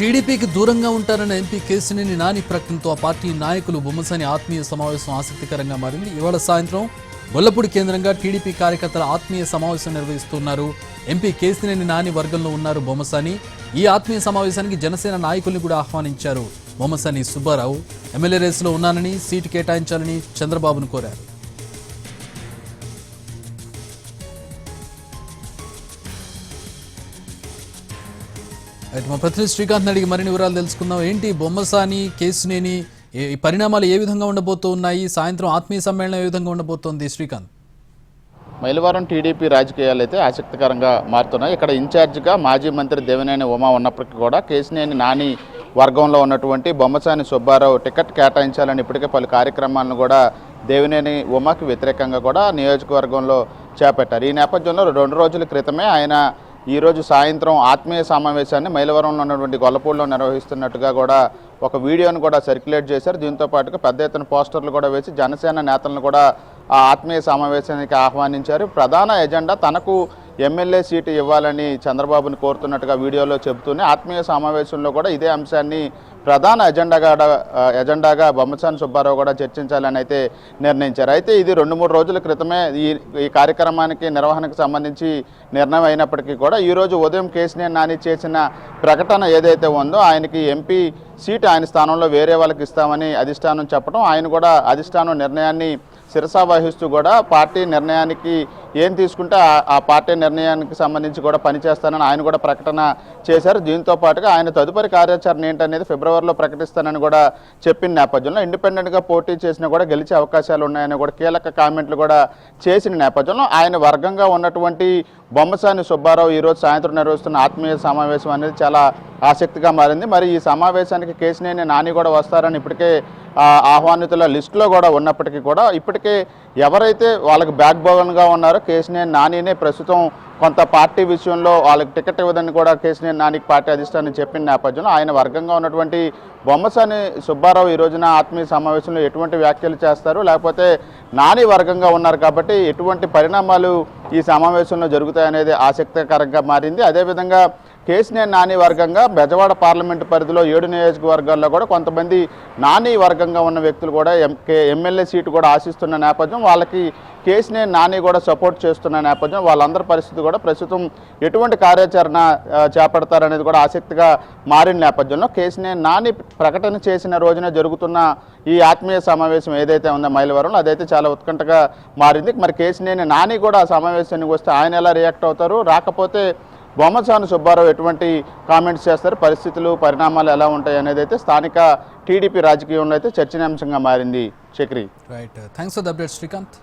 టీడీపీకి దూరంగా ఉంటారన్న ఎంపీ కేసినేని నాని ప్రకటనతో ఆ పార్టీ నాయకులు బొమ్మసాని ఆత్మీయ సమావేశం ఆసక్తికరంగా మారింది. ఇవాళ సాయంత్రం గొల్లపూడి కేంద్రంగా టీడీపీ కార్యకర్తల ఆత్మీయ సమావేశం నిర్వహిస్తున్నారు. ఎంపీ కేసినేని నాని వర్గంలో ఉన్నారు బొమ్మసాని. ఈ ఆత్మీయ సమావేశానికి జనసేన నాయకుల్ని కూడా ఆహ్వానించారు బొమ్మసాని సుబ్బారావు. ఎమ్మెల్యే రేసులో ఉన్నానని సీటు కేటాయించాలని చంద్రబాబును కోరారు. మా ప్రతినిధి శ్రీకాంత్ అడిగి మరిన్ని వివరాలు తెలుసుకుందాం. ఏంటి బొమ్మసాని కేసునేని ఏ- ఈ పరిణామాలు ఏ విధంగా ఉండబోతూ ఉన్నాయి సాయంత్రం ఆత్మీయ సమ్మేళనం ఏ విధంగా ఉండబోతోంది? శ్రీకాంత్. మైలవరం టీడీపీ రాజకీయాలు అయితే ఆసక్తికరంగా మారుతున్నాయి. ఇక్కడ ఇన్ఛార్జిగా మాజీ మంత్రి దేవినేని ఉమా ఉన్నప్పటికీ కూడా కేసినేని నాని వర్గంలో ఉన్నటువంటి బొమ్మసాని సుబ్బారావు టికెట్ కేటాయించాలని ఇప్పటికే పలు కార్యక్రమాలను కూడా దేవినేని ఉమాకి వ్యతిరేకంగా కూడా నియోజకవర్గంలో చేపట్టారు. ఈ నేపథ్యంలో రెండు రోజుల క్రితమే ఆయన ఈరోజు సాయంత్రం ఆత్మీయ సమావేశాన్ని మైలవరంలో ఉన్నటువంటి గొల్లపూడిలో నిర్వహిస్తున్నట్టుగా కూడా ఒక వీడియోను కూడా సర్క్యులేట్ చేశారు. దీంతో పాటుగా పెద్ద ఎత్తున పోస్టర్లు కూడా వేసి జనసేన నేతలను కూడా ఆ ఆత్మీయ సమావేశానికి ఆహ్వానించారు. ప్రధాన ఎజెండా తనకు ఎమ్మెల్యే సీటు ఇవ్వాలని చంద్రబాబుని కోరుతున్నట్టుగా వీడియోలో చెబుతూనే ఆత్మీయ సమావేశంలో కూడా ఇదే అంశాన్ని ప్రధాన ఎజెండాగా ఎజెండాగా బొమ్మసాని సుబ్బారావు కూడా చర్చించాలని అయితే నిర్ణయించారు. అయితే ఇది రెండు మూడు రోజుల క్రితమే ఈ ఈ కార్యక్రమానికి నిర్వహణకు సంబంధించి నిర్ణయం అయినప్పటికీ కూడా ఈరోజు ఉదయం కేసీఆర్ నాని చేసిన ప్రకటన ఏదైతే ఉందో ఆయనకి ఎంపీ సీట్ ఆయన స్థానంలో వేరే వాళ్ళకి ఇస్తామని అధిష్టానం చెప్పడం ఆయన కూడా అధిష్టానం నిర్ణయాన్ని శిరసా వహిస్తూ కూడా పార్టీ నిర్ణయానికి ఏం తీసుకుంటే ఆ- పార్టీ నిర్ణయానికి సంబంధించి కూడా పనిచేస్తానని ఆయన కూడా ప్రకటన చేశారు. దీంతో పాటుగా ఆయన తదుపరి కార్యాచరణ ఏంటనేది ఫిబ్రవరిలో ప్రకటిస్తానని కూడా చెప్పిన నేపథ్యంలో ఇండిపెండెంట్గా పోటీ చేసినా కూడా గెలిచే అవకాశాలు ఉన్నాయని కూడా కీలక కామెంట్లు కూడా చేసిన నేపథ్యంలో ఆయన వర్గంగా ఉన్నటువంటి బొమ్మసాని సుబ్బారావు ఈరోజు సాయంత్రం నిర్వహిస్తున్న ఆత్మీయ సమావేశం అనేది చాలా ఆసక్తిగా మారింది. మరి ఈ సమావేశానికి కేసినేని నాని కూడా వస్తారని ఇప్పటికే ఆ, ఆహ్వానితుల లిస్టులో కూడా ఉన్నప్పటికీ కూడా ఇప్పటికే ఎవరైతే వాళ్ళకి బ్యాక్ బోన్గా ఉన్నారో కేసినేని నానినే ప్రస్తుతం కొంత పార్టీ విషయంలో వాళ్ళకి టికెట్ ఇవ్వదని కూడా కేసినేని నానికి పార్టీ అధిష్టానం చెప్పిన నేపథ్యంలో ఆయన వర్గంగా ఉన్నటువంటి బొమ్మసాని సుబ్బారావు ఈ రోజున ఆత్మీయ సమావేశంలో ఎటువంటి వ్యాఖ్యలు చేస్తారు? లేకపోతే నాని వర్గంగా ఉన్నారు కాబట్టి ఎటువంటి పరిణామాలు ఈ సమావేశంలో జరుగుతాయనేది ఆసక్తికరంగా మారింది. అదేవిధంగా కేసినేని నాని వర్గంగా బెజవాడ పార్లమెంటు పరిధిలో ఏడు నియోజకవర్గాల్లో కూడా కొంతమంది నాని వర్గంగా ఉన్న వ్యక్తులు కూడా ఎం కే- ఎమ్మెల్యే సీటు కూడా ఆశిస్తున్న నేపథ్యం వాళ్ళకి కేసినేని నాని కూడా సపోర్ట్ చేస్తున్న నేపథ్యం వాళ్ళందరి పరిస్థితి కూడా ప్రస్తుతం ఎటువంటి కార్యాచరణ చేపడతారనేది కూడా ఆసక్తిగా మారిన నేపథ్యంలో కేసినేని నాని ప్రకటన చేసిన రోజున జరుగుతున్న ఈ ఆత్మీయ సమావేశం ఏదైతే ఉందో మైలవరంలో అదైతే చాలా ఉత్కంఠగా మారింది. మరి కేసినేని నాని కూడా ఆ సమావేశానికి వస్తే ఆయన ఎలా రియాక్ట్ అవుతారు? రాకపోతే బొమ్మసాని సుబ్బారావు ఎటువంటి కామెంట్స్ చేస్తారు? పరిస్థితులు పరిణామాలు ఎలా ఉంటాయి అనేది అయితే స్థానిక టీడీపీ రాజకీయంలో అయితే చర్చనీయాంశంగా మారింది. Chakri right thanks for the update Srikanth